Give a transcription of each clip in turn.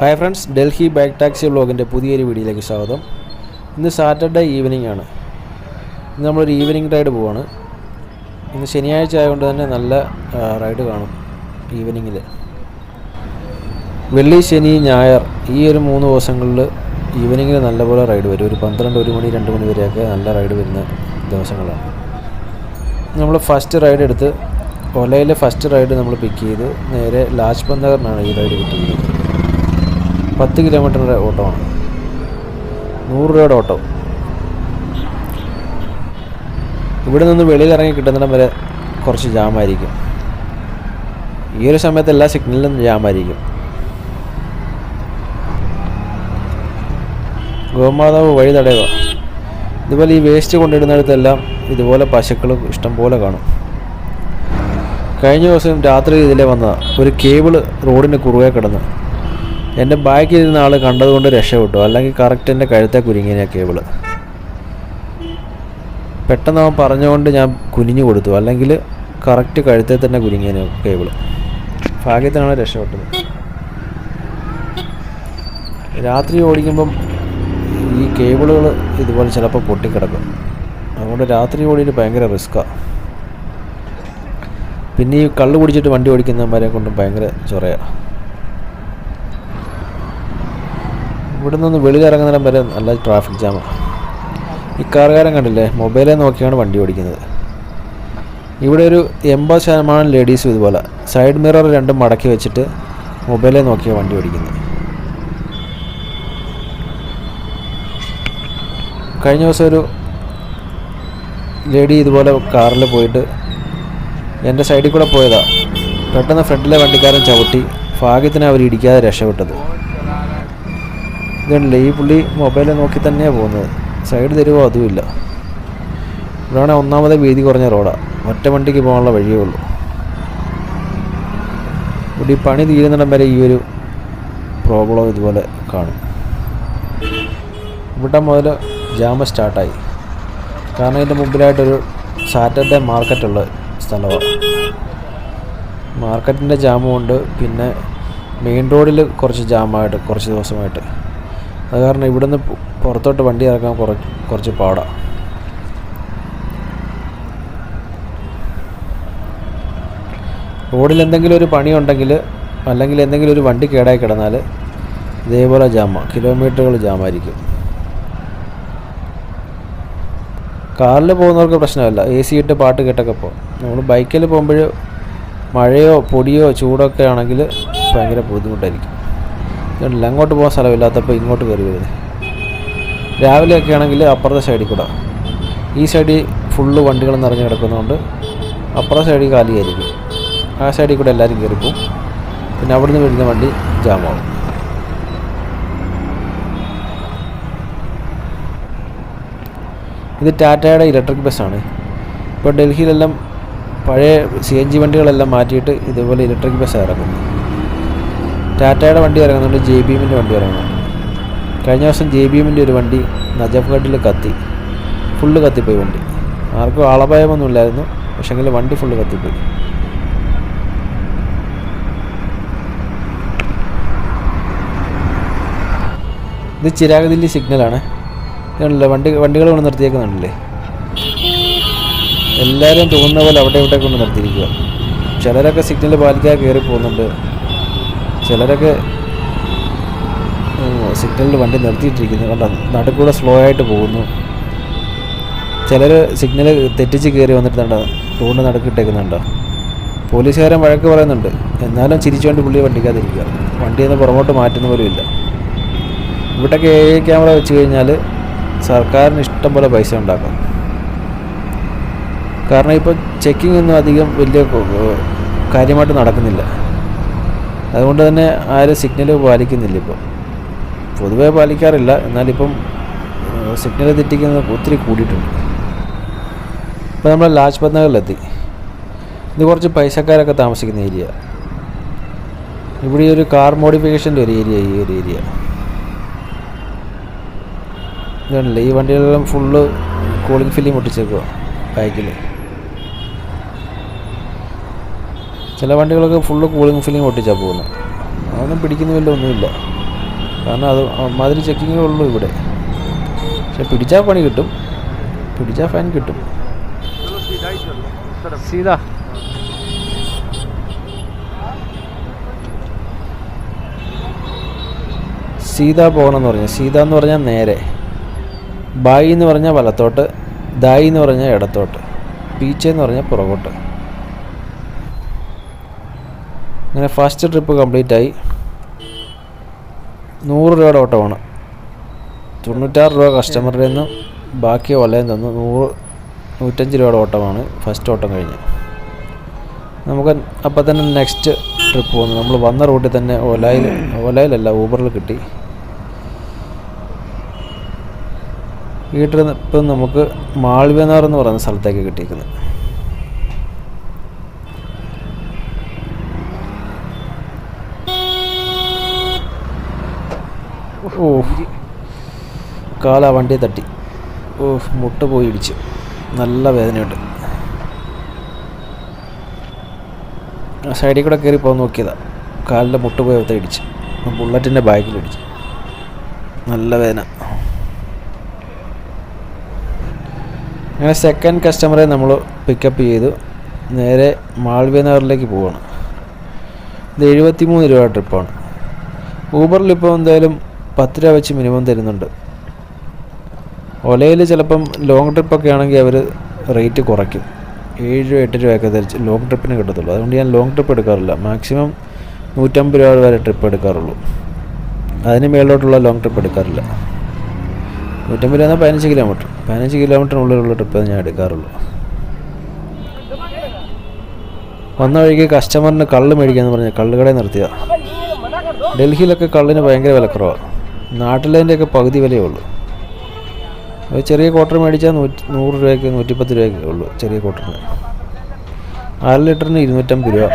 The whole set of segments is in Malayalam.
Hi friends Delhi bike taxi ബ്ലോഗിന്റെ പുതിയൊരു വീഡിയോയിലേക്ക് സ്വാഗതം. ഇന്ന് സാറ്റർഡേ ഈവനിങ് ആണ്. ഇന്ന് നമ്മളൊരു ഈവനിങ് റൈഡ് പോവാണ്. ഇന്ന് ശനിയാഴ്ച ആയതുകൊണ്ട് തന്നെ നല്ല റൈഡ് കാണും ഈവനിങ്ങിൽ വെള്ളി ശനി ഞായർ ഈ ഒരു മൂന്ന് ദിവസങ്ങളിൽ ഈവനിങ്ങിൽ നല്ലപോലെ റൈഡ് വരും. ഒരു പന്ത്രണ്ട് ഒരു മണി രണ്ട് മണി വരെയൊക്കെ നല്ല റൈഡ് വരുന്ന ദിവസങ്ങളാണ്. നമ്മൾ ഫസ്റ്റ് റൈഡ് എടുത്ത് ഒലയിലെ ഫസ്റ്റ് റൈഡ് നമ്മൾ പിക്ക് ചെയ്ത് നേരെ ലാജ്പത് നഗറിനാണ് ഈ റൈഡ് കിട്ടിയത് പത്ത് കിലോമീറ്ററിന്റെ ഓട്ടമാണ്. നൂറ് രൂപയുടെ ഓട്ടോ. ഇവിടെ നിന്ന് വെളിയിൽ ഇറങ്ങി കിട്ടുന്നിടം വരെ കുറച്ച് ജാമായിരിക്കും. ഈ ഒരു സമയത്ത് എല്ലാ സിഗ്നലിലും ജാമായിരിക്കും. ഗോമാതാവ് വഴി തടയുക. ഇതുപോലെ ഈ വേസ്റ്റ് കൊണ്ടിടുന്നിടത്തെല്ലാം ഇതുപോലെ പശുക്കൾ ഇഷ്ടം പോലെ കാണും. കഴിഞ്ഞ ദിവസം രാത്രി ഇതിലെ വന്ന ഒരു കേബിൾ റോഡിന് കുറുകെ കിടന്ന് എന്റെ ബാക്കിൽ ഇരുന്ന ആൾ കണ്ടതുകൊണ്ട് രക്ഷപ്പെട്ടു. അല്ലെങ്കിൽ കറക്റ്റ് എന്റെ കഴുത്തെ കുരുങ്ങിയ കേബിൾ പെട്ടെന്ന് അവൻ പറഞ്ഞുകൊണ്ട് ഞാൻ കുനിഞ്ഞു കൊടുത്തു. അല്ലെങ്കിൽ കറക്റ്റ് കഴുത്തെ തന്നെ കുരുങ്ങിയ കേബിൾ ഭാഗ്യത്തിനാണ് രക്ഷപ്പെട്ടത്. രാത്രി ഓടിക്കുമ്പം ഈ കേബിളുകൾ ഇതുപോലെ ചിലപ്പോൾ പൊട്ടിക്കിടക്കും. അതുകൊണ്ട് രാത്രി ഓടിയിട്ട് ഭയങ്കര റിസ്ക്കാണ് പിന്നെ ഈ കള്ള് കുടിച്ചിട്ട് വണ്ടി ഓടിക്കുന്നവന്മാരെ കൊണ്ടും ഭയങ്കര ചൊറയാണ് ഇവിടെ നിന്ന് വെളിയിലിറങ്ങുന്നിടം വരെ നല്ല ട്രാഫിക് ജാമാണ് ഈ കാറുകാരൻ കണ്ടില്ലേ? മൊബൈലിൽ നോക്കിയാണ് വണ്ടി ഓടിക്കുന്നത്. ഇവിടെ ഒരു എൺപത് ശതമാനം ലേഡീസും ഇതുപോലെ. സൈഡ് മിറർ രണ്ടും മടക്കി വെച്ചിട്ട് മൊബൈലിൽ നോക്കിയാണ് വണ്ടി ഓടിക്കുന്നത്. കഴിഞ്ഞ ദിവസം ഒരു ലേഡി ഇതുപോലെ കാറിൽ പോയിട്ട് എന്റെ സൈഡിൽ കൂടെ പോയതാണ് പെട്ടെന്ന് ഫ്രണ്ടിലെ വണ്ടിക്കാരൻ ചവിട്ടി. ഭാഗ്യത്തിന് അവർ ഇടിക്കാതെ രക്ഷപ്പെട്ടത്. ഇതുണ്ടല്ലേ ഈ പുള്ളി മൊബൈൽ നോക്കി തന്നെയാണ് പോകുന്നത്. സൈഡ് തരുമോ അതുമില്ല ഇവിടെയാണെങ്കിൽ ഒന്നാമത്തെ വീതി കുറഞ്ഞ റോഡാണ് ഒറ്റ വണ്ടിക്ക് പോകാനുള്ള വഴിയേ ഉള്ളൂ. ഇവിടെ ഈ പണി തീരുന്നിടം വരെ ഈ ഒരു പ്രോബ്ലം ഇതുപോലെ കാണും. ഇവിടെ മുതൽ ജാമ സ്റ്റാർട്ടായി കാരണം ഇതിന്റെ മുമ്പിലായിട്ടൊരു സാറ്റർഡേ മാർക്കറ്റുള്ള സ്ഥലമാണ്. മാർക്കറ്റിന്റെ ജാമുണ്ട് പിന്നെ മെയിൻ റോഡിൽ കുറച്ച് ജാമായിട്ട് കുറച്ച് ദിവസമായിട്ട്. അത് കാരണം ഇവിടെ നിന്ന് പുറത്തോട്ട് വണ്ടി ഇറക്കാൻ കുറച്ച് കുറച്ച് പാടാണ് റോഡിൽ എന്തെങ്കിലും ഒരു പണി ഉണ്ടെങ്കിൽ അല്ലെങ്കിൽ എന്തെങ്കിലും ഒരു വണ്ടി കേടായി കിടന്നാൽ ഇതേപോലെ ജാമ കിലോമീറ്ററുകൾ ജാമായിരിക്കും. കാറിൽ പോകുന്നവർക്ക് പ്രശ്നമല്ല. എ സി ഇട്ട് പാട്ട് കേട്ടൊക്കെ പോകും നമ്മൾ ബൈക്കിൽ പോകുമ്പോൾ മഴയോ പൊടിയോ ചൂടൊക്കെ ആണെങ്കിൽ ഭയങ്കര ബുദ്ധിമുട്ടായിരിക്കും. ഇതുണ്ടല്ലോ അങ്ങോട്ട് പോകാൻ സ്ഥലമില്ലാത്തപ്പോൾ ഇങ്ങോട്ട് കയറി വരുന്നത് രാവിലെയൊക്കെ ആണെങ്കിൽ അപ്പുറത്തെ സൈഡിൽ കൂടെ. ഈ സൈഡിൽ ഫുള്ള് വണ്ടികൾ നിറഞ്ഞു കിടക്കുന്നതുകൊണ്ട് അപ്പുറത്തെ സൈഡിൽ കാലിയായിരിക്കും. ആ സൈഡിൽ കൂടെ എല്ലാവരും കയറിപ്പോവും പിന്നെ അവിടുന്ന് വരുന്ന വണ്ടി ജാമാവും ഇത് ടാറ്റയുടെ ഇലക്ട്രിക് ബസ്സാണ്. ഇപ്പോൾ ഡൽഹിയിലെല്ലാം പഴയ സി എൻ ജി വണ്ടികളെല്ലാം മാറ്റിയിട്ട് ഇതുപോലെ ഇലക്ട്രിക് ബസ് ഇറങ്ങുന്നു ടാറ്റയുടെ വണ്ടി ഇറങ്ങുന്നുണ്ട് ജെ ബി എമ്മിന്റെ വണ്ടി ഇറങ്ങുന്നുണ്ട് കഴിഞ്ഞ ദിവസം ജെ ബി എമ്മിന്റെ ഒരു വണ്ടി നജഫ്ഘട്ടിൽ കത്തി. ഫുള്ള് കത്തിപ്പോയി വണ്ടി. ആർക്കും ആളപായമൊന്നും ഇല്ലായിരുന്നു പക്ഷേങ്കിൽ വണ്ടി ഫുള്ള് കത്തിപ്പോയി. ഇത് ചിരാഗ് ദില്ലി സിഗ്നലാണ്. ഇതാണല്ലോ വണ്ടി വണ്ടികൾ കൊണ്ട് നിർത്തിയേക്കുന്നുണ്ടല്ലേ? എല്ലാവരും തോന്നുന്ന പോലെ അവിടെ ഇവിടെ കൊണ്ട് നിർത്തിയിരിക്കുക ചിലരൊക്കെ സിഗ്നൽ പാലിക്കാതെ കയറി പോകുന്നുണ്ട് ചിലരൊക്കെ സിഗ്നലിൽ വണ്ടി നിർത്തിയിട്ടിരിക്കുന്നു. കണ്ടോ? നടുക്കൂടെ സ്ലോ ആയിട്ട് പോകുന്നു. ചിലർ സിഗ്നൽ തെറ്റിച്ച് കയറി വന്നിട്ടുണ്ടോ. റോഡ് നടുക്കിട്ടേക്കുന്നുണ്ടോ. പോലീസുകാരൻ വഴക്ക് പറയുന്നുണ്ട്. എന്നാലും ചിരിച്ചുകൊണ്ട് പുള്ളി വണ്ടിക്കാതിരിക്കുക വണ്ടി ഒന്ന് പുറകോട്ട് മാറ്റുന്ന പോലും ഇല്ല. ഇവിടെയൊക്കെ എ ഐ ക്യാമറ വെച്ച് കഴിഞ്ഞാൽ സർക്കാരിന് ഇഷ്ടം പോലെ പൈസ ഉണ്ടാക്കാം. കാരണം ഇപ്പോൾ ചെക്കിംഗ് ഒന്നും അധികം വലിയ കാര്യമായിട്ട് നടക്കുന്നില്ല. അതുകൊണ്ട് തന്നെ ആരും സിഗ്നൽ പാലിക്കുന്നില്ല ഇപ്പം. പൊതുവേ പാലിക്കാറില്ല. എന്നാലിപ്പം സിഗ്നൽ തെറ്റിക്കുന്നത് ഒത്തിരി കൂടിയിട്ടുണ്ട്. ഇപ്പോൾ നമ്മൾ ലാജ്പത് നഗറിലെത്തി. ഇത് കുറച്ച് പൈസക്കാരൊക്കെ താമസിക്കുന്ന ഏരിയ. ഇവിടെ ഒരു കാർ മോഡിഫിക്കേഷന്റെ ഒരു ഏരിയ ഈ ഒരു ഏരിയ. ഇതാണല്ലേ ഈ വണ്ടികളെല്ലാം ഫുള്ള് കൂളിംഗ് ഫില്ലിംഗ് ഒട്ടിച്ചേക്കുക ബാക്കിൽ ചില വണ്ടികളൊക്കെ ഫുള്ള് കൂളിംഗ് ഫിലിം ഒട്ടിച്ചാൽ പോകുന്നു. അതൊന്നും പിടിക്കുന്ന വല്ല ഒന്നുമില്ല. കാരണം അത് മാതിരി ചെക്കിങ്ങേ ഉള്ളൂ ഇവിടെ. പക്ഷെ പിടിച്ചാൽ പണി കിട്ടും. പിടിച്ചാൽ ഫാൻ കിട്ടും. സീതാ. സീത പോകണം എന്ന് പറഞ്ഞാൽ സീത എന്ന് പറഞ്ഞാൽ നേരെ. ബായി എന്ന് പറഞ്ഞാൽ വലത്തോട്ട്. ദായി എന്ന് പറഞ്ഞാൽ ഇടത്തോട്ട്. പീച്ചെന്ന് പറഞ്ഞാൽ പുറകോട്ട്. അങ്ങനെ ഫസ്റ്റ് ട്രിപ്പ് കംപ്ലീറ്റ് ആയി. നൂറ് രൂപയുടെ ഓട്ടമാണ്. തൊണ്ണൂറ്റാറ് രൂപ കസ്റ്റമറുടെ നിന്നും ബാക്കി വലയം തന്നു. നൂറ് നൂറ്റഞ്ച് രൂപയുടെ ഓട്ടമാണ് ഫസ്റ്റ് ഓട്ടം കഴിഞ്ഞ്. നമുക്ക് അപ്പം തന്നെ നെക്സ്റ്റ് ട്രിപ്പ് വന്നു നമ്മൾ വന്ന റൂട്ടിൽ തന്നെ ഓലായിൽ ഓലായിലല്ല ഊബറിൽ കിട്ടി. ഈ ട്രിപ്പ് നമുക്ക് മാൾവ്യനാർ എന്ന് പറയുന്ന സ്ഥലത്തേക്ക് കിട്ടിയിരിക്കുന്നത് ഓ കാല വണ്ടി തട്ടി. ഓ മുട്ട പോയി ഇടിച്ചു. നല്ല വേദനയുണ്ട്. സൈഡിൽ കൂടെ കയറി പോകാൻ നോക്കിയതാ. കാലിന്റെ മുട്ട് പോയി ഒത്ത ഇടിച്ച്. ബുള്ളറ്റിന്റെ ബാക്കിൽ ഇടിച്ചു. നല്ല വേദന. അങ്ങനെ സെക്കൻഡ് കസ്റ്റമറെ നമ്മൾ പിക്കപ്പ് ചെയ്തു. നേരെ മാൾവ്യ നഗറിലേക്ക് പോവാണ്. ഇത് എഴുപത്തി മൂന്ന് രൂപ ട്രിപ്പാണ് ഊബറിൽ ഇപ്പോൾ എന്തായാലും പത്ത് രൂപ വെച്ച് മിനിമം തരുന്നുണ്ട്. ഒലയിൽ ചിലപ്പം ലോങ് ട്രിപ്പൊക്കെ ആണെങ്കിൽ അവർ റേറ്റ് കുറയ്ക്കും. ഏഴ് രൂപ എട്ട് രൂപയൊക്കെ ധരിച്ച് ലോങ് ട്രിപ്പിന് കിട്ടത്തുള്ളൂ. അതുകൊണ്ട് ഞാൻ ലോങ് ട്രിപ്പ് എടുക്കാറില്ല. മാക്സിമം നൂറ്റമ്പത് രൂപ വരെ ട്രിപ്പ് എടുക്കാറുള്ളൂ. അതിന് മേളിലോട്ടുള്ള ലോങ് ട്രിപ്പ് എടുക്കാറില്ല. നൂറ്റമ്പത് രൂപ എന്നാൽ പതിനഞ്ച് കിലോമീറ്റർ പതിനഞ്ച് കിലോമീറ്ററിനുള്ളിലുള്ള ട്രിപ്പ് ഞാൻ എടുക്കാറുള്ളൂ. വന്ന വഴിക്ക് കസ്റ്റമറിന് കള്ള് മേടിക്കാന്ന് പറഞ്ഞ് കള്ളുകടയിൽ നിർത്തിയതാണ് ഡൽഹിയിലൊക്കെ കള്ളിന് ഭയങ്കര വിലക്കുറവാണ് നാട്ടിലതിന്റെയൊക്കെ പകുതി വിലയേ ഉള്ളൂ. ഒരു ചെറിയ ക്വാർട്ടർ മേടിച്ചാൽ നൂറ്റി നൂറ് രൂപയ്ക്ക് നൂറ്റിപ്പത്ത് രൂപയ്ക്ക് ഉള്ളൂ ചെറിയ ക്വാർട്ടറിന് അര ലിറ്ററിന് ഇരുന്നൂറ്റമ്പത് രൂപ.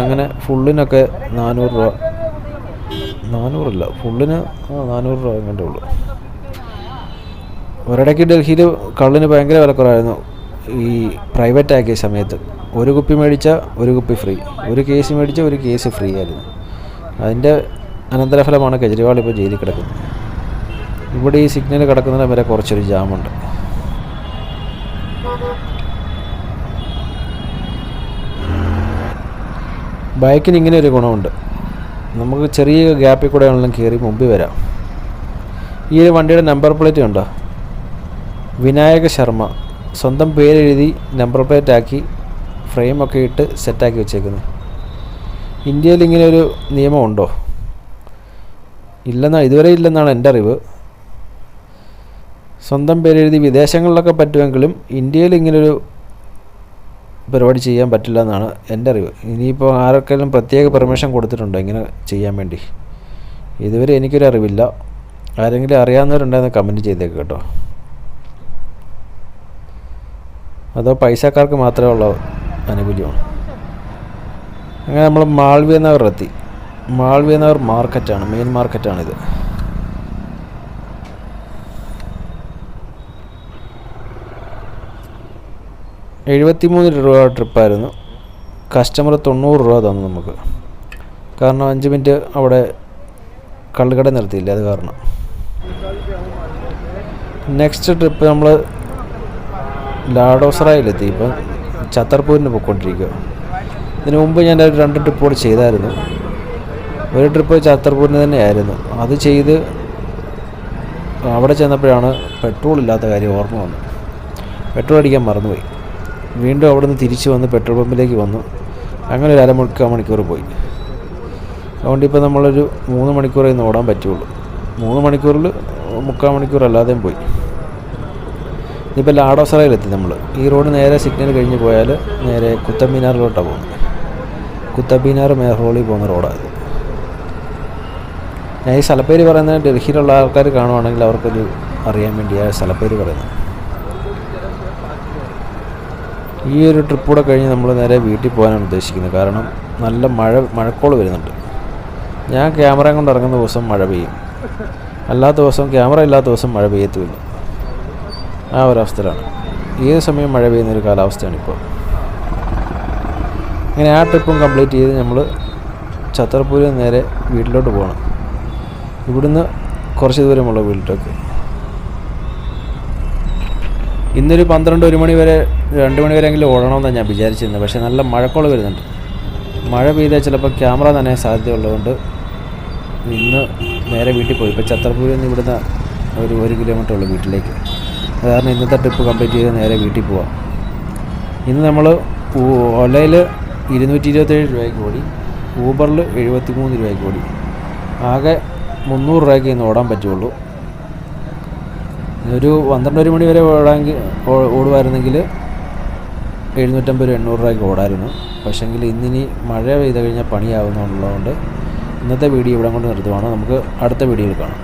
അങ്ങനെ ഫുള്ളിനൊക്കെ നാനൂറ് രൂപ. നാനൂറില്ല ഫുള്ളിന് നാനൂറ് രൂപ എങ്ങാണ്ടേ ഉള്ളൂ. ഒരിടയ്ക്ക് ഡൽഹിയിൽ കള്ളിന് ഭയങ്കര വിലക്കുറവായിരുന്നു. ഈ പ്രൈവറ്റ് ആക്കിയ സമയത്ത്. ഒരു കുപ്പി മേടിച്ചാൽ ഒരു കുപ്പി ഫ്രീ ഒരു കേസ് മേടിച്ചാൽ ഒരു കേസ് ഫ്രീ ആയിരുന്നു. അതിന്റെ അനന്തരഫലമാണ് കെജ്രിവാൾ ഇപ്പോൾ ജയിലിൽ കിടക്കുന്നത്. ഇവിടെ ഈ സിഗ്നൽ കിടക്കുന്നതിന് വരെ കുറച്ചൊരു ജാമുണ്ട്. ബൈക്കിന് ഇങ്ങനെ ഒരു ഗുണമുണ്ട്. നമുക്ക് ചെറിയ ഗ്യാപ്പിൽ കൂടെ ആണെങ്കിലും കയറി മുമ്പിൽ വരാം. ഈ ഒരു വണ്ടിയുടെ നമ്പർ പ്ലേറ്റ് ഉണ്ടോ വിനായക ശർമ്മ സ്വന്തം പേരെഴുതി നമ്പർ പ്ലേറ്റ് ആക്കി ഫ്രെയിമൊക്കെ ഇട്ട് സെറ്റാക്കി വെച്ചേക്കുന്നു. ഇന്ത്യയിൽ ഇങ്ങനെ ഒരു നിയമമുണ്ടോ? ഇല്ലെന്നാ ഇതുവരെ ഇല്ലെന്നാണ് എന്റെ അറിവ്. സ്വന്തം പേരെഴുതി വിദേശങ്ങളിലൊക്കെ പറ്റുമെങ്കിലും ഇന്ത്യയിൽ ഇങ്ങനൊരു പരിപാടി ചെയ്യാൻ പറ്റില്ല എന്നാണ് എന്റെ അറിവ്. ഇനിയിപ്പോൾ ആരൊക്കെയും പ്രത്യേക പെർമിഷൻ കൊടുത്തിട്ടുണ്ടോ ഇങ്ങനെ ചെയ്യാൻ വേണ്ടി? ഇതുവരെ എനിക്കൊരു അറിവില്ല. ആരെങ്കിലും അറിയാവുന്നവരുണ്ടെന്ന് കമന്റ് ചെയ്തേക്ക് കേട്ടോ. അതോ പൈസക്കാർക്ക് മാത്രമേ ഉള്ള ആനുകൂല്യമാണ് അങ്ങനെ നമ്മൾ മാൾവി നഗർ നഗർ മാർക്കറ്റാണ് മെയിൻ മാർക്കറ്റാണിത്. എഴുപത്തിമൂന്ന് രൂപ ട്രിപ്പായിരുന്നു. കസ്റ്റമർ തൊണ്ണൂറ് രൂപ തന്നു നമുക്ക്. കാരണം അഞ്ച് മിനിറ്റ് അവിടെ കള്ളുകട നിർത്തിയില്ല അത് കാരണം. നെക്സ്റ്റ് ട്രിപ്പ് നമ്മൾ ലാഡോസറായിലെത്തി ഇപ്പം ഛത്തർപൂരിന് പോയിക്കൊണ്ടിരിക്കുക. ഇതിനു മുമ്പ് ഞാൻ രണ്ട് ട്രിപ്പ് കൂടെ ചെയ്തായിരുന്നു. ഒരു ട്രിപ്പ് ചത്തർപൂരിന് തന്നെയായിരുന്നു. അത് ചെയ്ത് അവിടെ ചെന്നപ്പോഴാണ് പെട്രോൾ ഇല്ലാത്ത കാര്യം ഓർമ്മ വന്നത്. പെട്രോൾ അടിക്കാൻ മറന്നുപോയി. വീണ്ടും അവിടെ നിന്ന് തിരിച്ച് വന്ന് പെട്രോൾ പമ്പിലേക്ക് വന്നു. അങ്ങനെ ഒരു അരമുക്കാൽ മണിക്കൂർ പോയി. അതുകൊണ്ട് ഇപ്പോൾ നമ്മളൊരു മൂന്ന് മണിക്കൂറേ ഇന്ന് ഓടാൻ പറ്റുള്ളൂ. മൂന്ന് മണിക്കൂറിൽ മുക്കാൽ മണിക്കൂർ അല്ലാതെയും പോയി. ഇനിയിപ്പോൾ ലാഡോസറയിലെത്തി നമ്മൾ ഈ റോഡ് നേരെ സിഗ്നൽ കഴിഞ്ഞ് പോയാൽ നേരെ കുത്തബ് പോകുന്നത്. കുത്തബ് മീനാർ മേഹ്റോളിൽ പോകുന്ന റോഡാണ് ഞാൻ ഈ സ്ഥലപ്പേര് പറയുന്നത് ഡൽഹിയിലുള്ള ആൾക്കാർ കാണുവാണെങ്കിൽ അവർക്കൊരു അറിയാൻ വേണ്ടി സ്ഥലപ്പേര് പറയുന്നത്. ഈ ഒരു ട്രിപ്പ് കൂടെ കഴിഞ്ഞ് നമ്മൾ നേരെ വീട്ടിൽ പോകാനാണ് ഉദ്ദേശിക്കുന്നത്. കാരണം നല്ല മഴ മഴക്കോൾ വരുന്നുണ്ട്. ഞാൻ ക്യാമറ കൊണ്ട് ഇറങ്ങുന്ന ദിവസം മഴ പെയ്യും. അല്ലാത്ത ദിവസം ക്യാമറ ഇല്ലാത്ത ദിവസം മഴ പെയ്യത്തുമില്ല. ആ ഒരവസ്ഥയിലാണ് ഏത് സമയം മഴ പെയ്യുന്ന ഒരു കാലാവസ്ഥയാണ് ഇപ്പോൾ. അങ്ങനെ ആ ട്രിപ്പും കംപ്ലീറ്റ് ചെയ്ത് നമ്മൾ ഛത്തർപൂരിൽ നേരെ വീട്ടിലോട്ട് പോകണം. ഇവിടുന്ന് കുറച്ച് ദൂരമുള്ള വീട്ടിലേക്ക്. ഇന്നൊരു പന്ത്രണ്ട് ഒരു മണി വരെ രണ്ട് മണി വരെയെങ്കിലും ഓടണമെന്നാണ് ഞാൻ വിചാരിച്ചിരുന്നത്. പക്ഷേ നല്ല മഴക്കോൾ വരുന്നുണ്ട്. മഴ പെയ്താൽ ചിലപ്പോൾ ക്യാമറ തന്നെ സാധ്യതയുള്ളതുകൊണ്ട് ഇന്ന് നേരെ വീട്ടിൽ പോയി. ഇപ്പോൾ ചത്രപ്പൂരിൽ നിന്ന് ഇവിടുന്ന് ഒരു ഒരു കിലോമീറ്റർ ഉള്ളു വീട്ടിലേക്ക്. അതുകാരണം ഇന്നത്തെ ട്രിപ്പ് കംപ്ലീറ്റ് ചെയ്ത് നേരെ വീട്ടിൽ പോവാം. ഇന്ന് നമ്മൾ ഓലയിൽ ഇരുന്നൂറ്റി ഇരുപത്തേഴ് രൂപയ്ക്ക് ഓടി ഊബറിൽ എഴുപത്തി മൂന്ന് രൂപയ്ക്ക് ഓടി. ആകെ മുന്നൂറ് രൂപയ്ക്ക് ഇന്ന് ഓടാൻ പറ്റുള്ളൂ. ഒരു പന്ത്രണ്ട് ഒരു മണി വരെ ഓടാമെങ്കിൽ ഓടുമായിരുന്നെങ്കിൽ എഴുന്നൂറ്റമ്പത് രൂപ എണ്ണൂറ് രൂപയ്ക്ക് ഓടായിരുന്നു. പക്ഷേങ്കിൽ ഇന്നിനി മഴ പെയ്ത് കഴിഞ്ഞാൽ പണിയാവുന്നുള്ളതുകൊണ്ട് ഇന്നത്തെ വീഡിയോ ഇവിടെ കൊണ്ട് നിർത്തുവാണ്. നമുക്ക് അടുത്ത വീഡിയോയിൽ കാണാം.